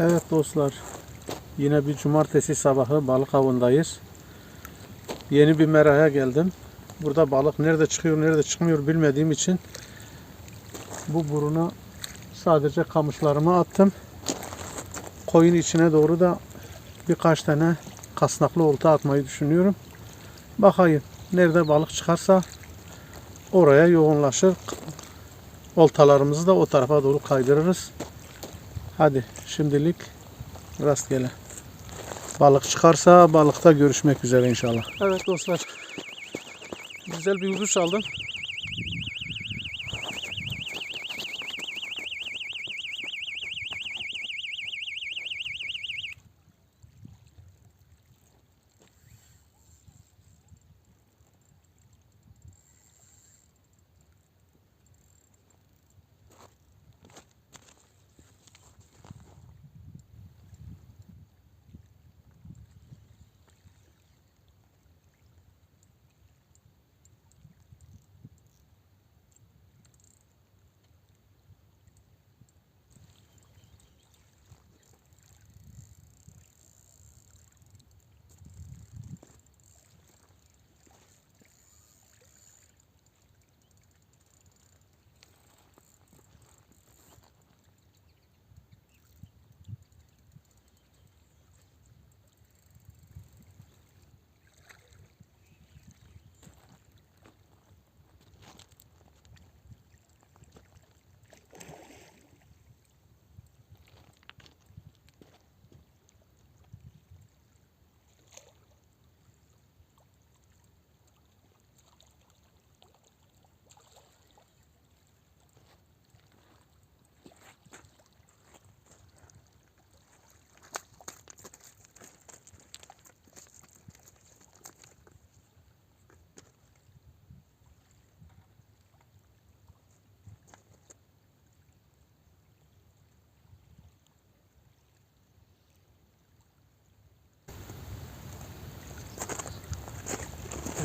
Evet dostlar. Yine bir cumartesi sabahı balık avındayız. Yeni bir meraya geldim. Burada balık nerede çıkıyor nerede çıkmıyor bilmediğim için bu buruna sadece kamışlarımı attım. Koyun içine doğru da birkaç tane kasnaklı olta atmayı düşünüyorum. Bakayım nerede balık çıkarsa oraya yoğunlaşır. Oltalarımızı da o tarafa doğru kaydırırız. Hadi şimdilik rastgele. Balık çıkarsa balıkta görüşmek üzere inşallah. Evet dostlar. Güzel bir vuruş aldım.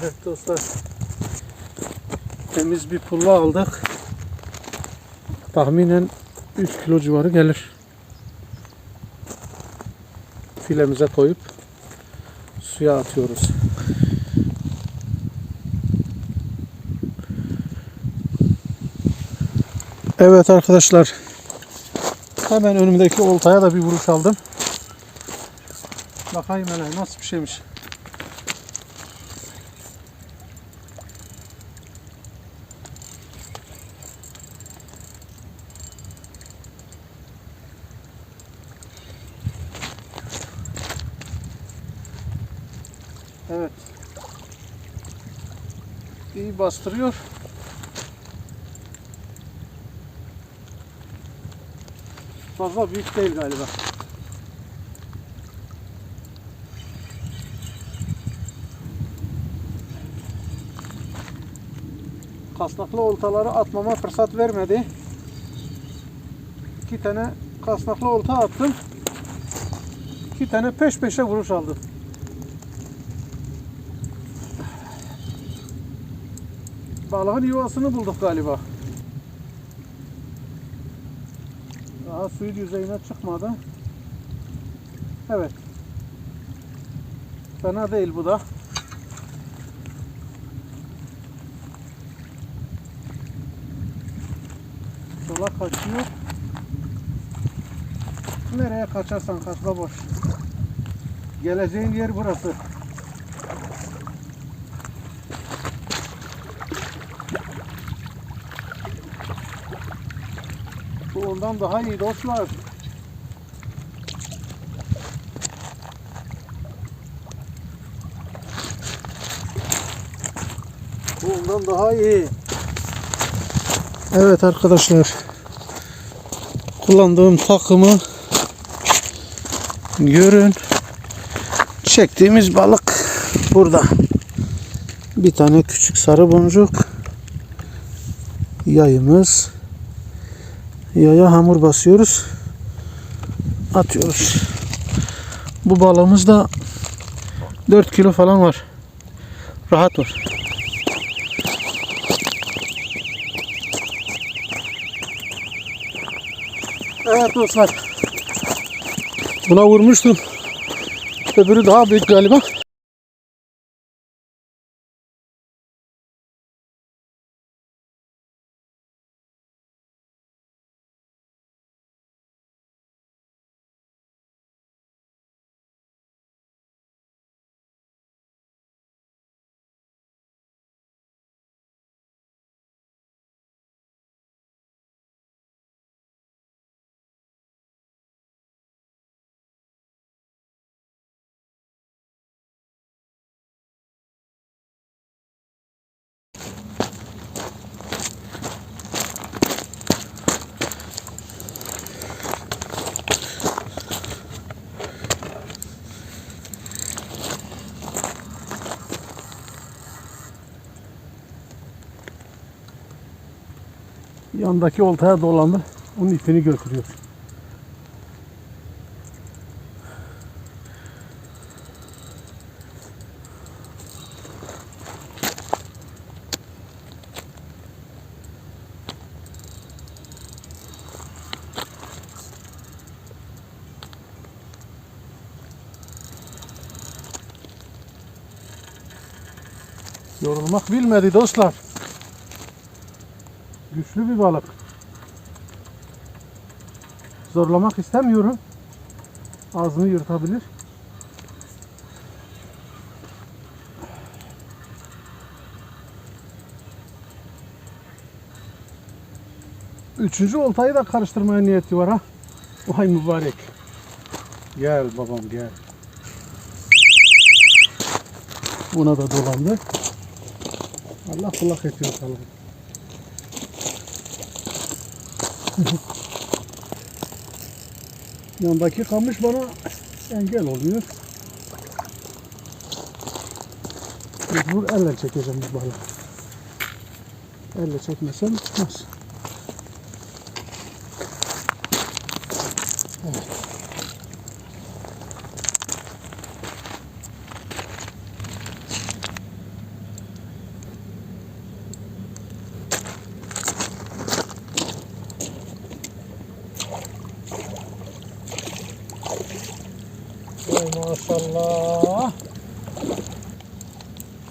Evet dostlar. Temiz bir pulla aldık. Tahminen 3 kilo civarı gelir. Filemize koyup suya atıyoruz. Evet arkadaşlar. Hemen önümdeki oltaya da bir vuruş aldım. Bakayım hele nasıl bir şeymiş. Evet. İyi bastırıyor. Fazla büyük değil galiba. Kasnaklı oltaları atmama fırsat vermedi. İki tane kasnaklı olta attım. İki tane peş peşe vuruş aldım. Balığın yuvasını bulduk galiba. Daha suyun yüzeyine çıkmadı. Evet. Fena değil bu da. Sola kaçıyor. Nereye kaçarsan kaçma boş. Geleceğin yer burası. Ondan daha iyi dostlar. Ondan daha iyi. Evet arkadaşlar. Kullandığım takımı görün. Çektiğimiz balık burada. Bir tane küçük sarı boncuk. Yayımız. Yaya hamur basıyoruz. Atıyoruz. Bu balığımız da 4 kilo falan var. Rahat ol. Evet dostlar. Buna vurmuştum. Öbürü daha büyük galiba. Yandaki oltaya dolandı. Onun ipini götürüyor. Yorulmak bilmedi dostlar. Güçlü bir balık. Zorlamak istemiyorum. Ağzını yırtabilir. Üçüncü oltayı da karıştırmaya niyeti var ha. Vay mübarek. Gel babam gel. Buna da dolandı. Allah kulak ediyor balığı. Yandaki kamış bana engel oluyor. Mecbur elle çekeceğim bu balığı. Elle çekmesem tutmaz. Maşallah.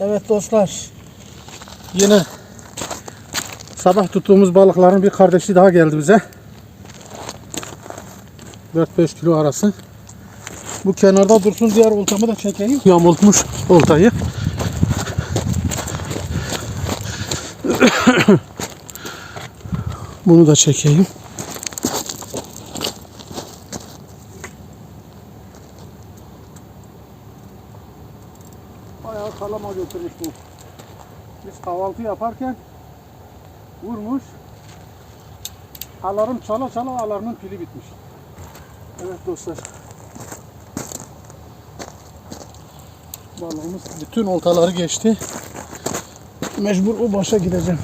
Evet dostlar. Yine sabah tuttuğumuz balıkların bir kardeşi daha geldi bize. 4-5 kilo arası. Bu kenarda dursun diğer oltamı da çekeyim. Yamultmuş oltayı. Bunu da çekeyim. Bayağı kalama götürmüş bu. Kahvaltı yaparken vurmuş. Alarm çala çala alarmın pili bitmiş. Evet dostlar. Balığımız bütün oltaları geçti. Mecbur o başa gideceğim.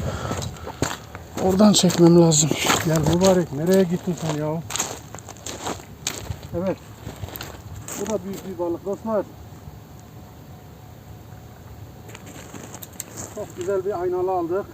Oradan çekmem lazım. Gel mübarek nereye gittin sen ya? Evet. Bu da büyük bir balık dostlar. Güzel bir aynalı aldık.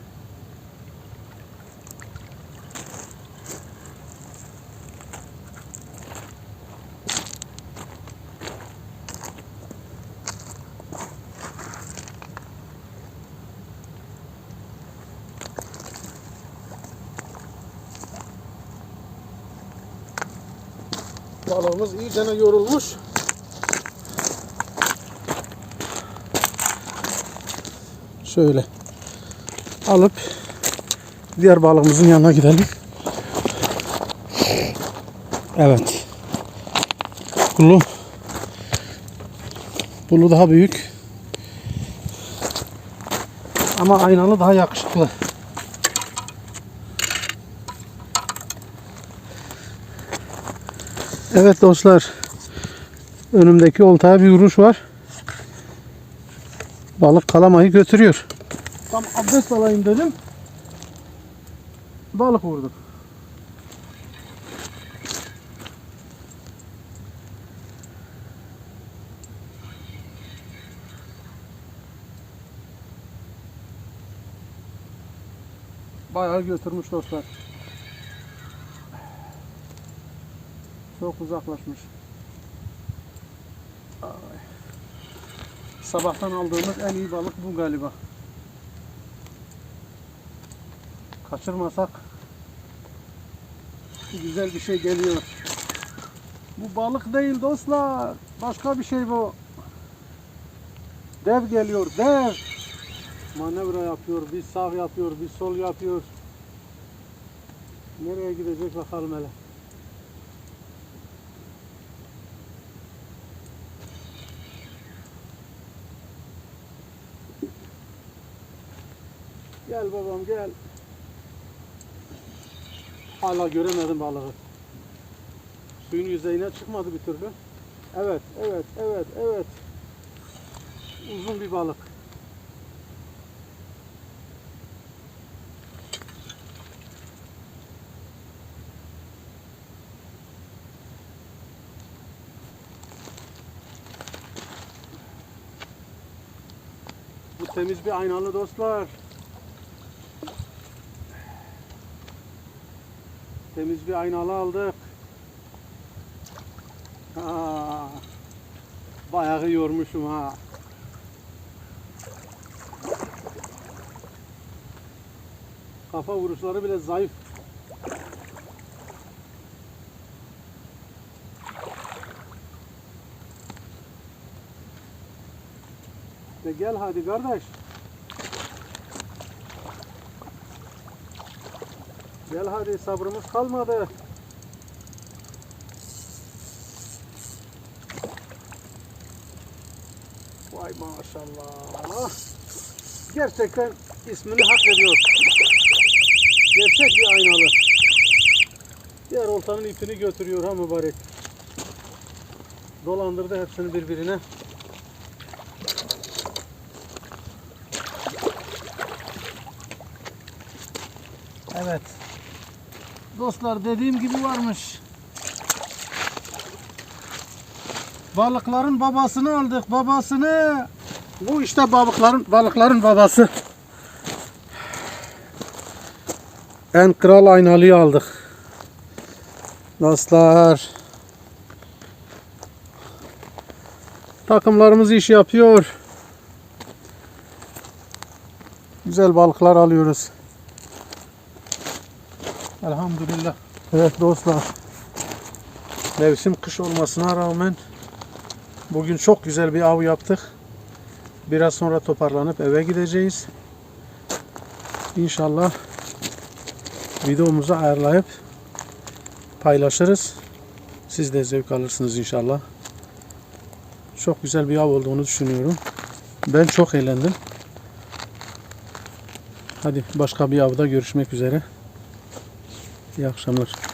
Balığımız iyicene yorulmuş. Şöyle alıp diğer balığımızın yanına gidelim. Evet. Bulu Bulu daha büyük. Ama aynalı daha yakışıklı. Evet dostlar. Önümdeki oltaya bir vuruş var. Balık kalamayı götürüyor. Tam abdest alayım dedim. Balık vurdu. Bayağı götürmüş dostlar. Çok uzaklaşmış. Ay. Sabahtan aldığımız en iyi balık bu galiba. Kaçırmasak güzel bir şey geliyor. Bu balık değil dostlar. Başka bir şey bu. Dev geliyor, dev. Manevra yapıyor, bir sağ yapıyor, bir sol yapıyor. Nereye gidecek bakalım hele. Gel babam gel. Hala göremedim balığı. Suyun yüzeyine çıkmadı bir türlü. Evet, evet, evet, evet. Uzun bir balık. Bu temiz bir aynalı dostlar. Temiz bir aynalı aldık. Ha, bayağı yormuşum ha. Kafa vuruşları bile zayıf. De gel hadi kardeş. Gel hadi sabrımız kalmadı. Vay maşallah. Gerçekten ismini hak ediyor. Gerçek bir aynalı. Diğer oltanın ipini götürüyor ha mübarek. Dolandırdı hepsini birbirine. Evet. Dostlar dediğim gibi varmış. Balıkların babasını aldık. Babasını. Bu işte balıkların balıkların babası. En kral aynalıyı aldık. Dostlar. Takımlarımız iş yapıyor. Güzel balıklar alıyoruz. Elhamdülillah. Evet dostlar. Mevsim kış olmasına rağmen bugün çok güzel bir av yaptık. Biraz sonra toparlanıp eve gideceğiz. İnşallah videomuzu ayarlayıp paylaşırız. Siz de zevk alırsınız inşallah. Çok güzel bir av olduğunu düşünüyorum. Ben çok eğlendim. Hadi başka bir avda görüşmek üzere. İyi akşamlar.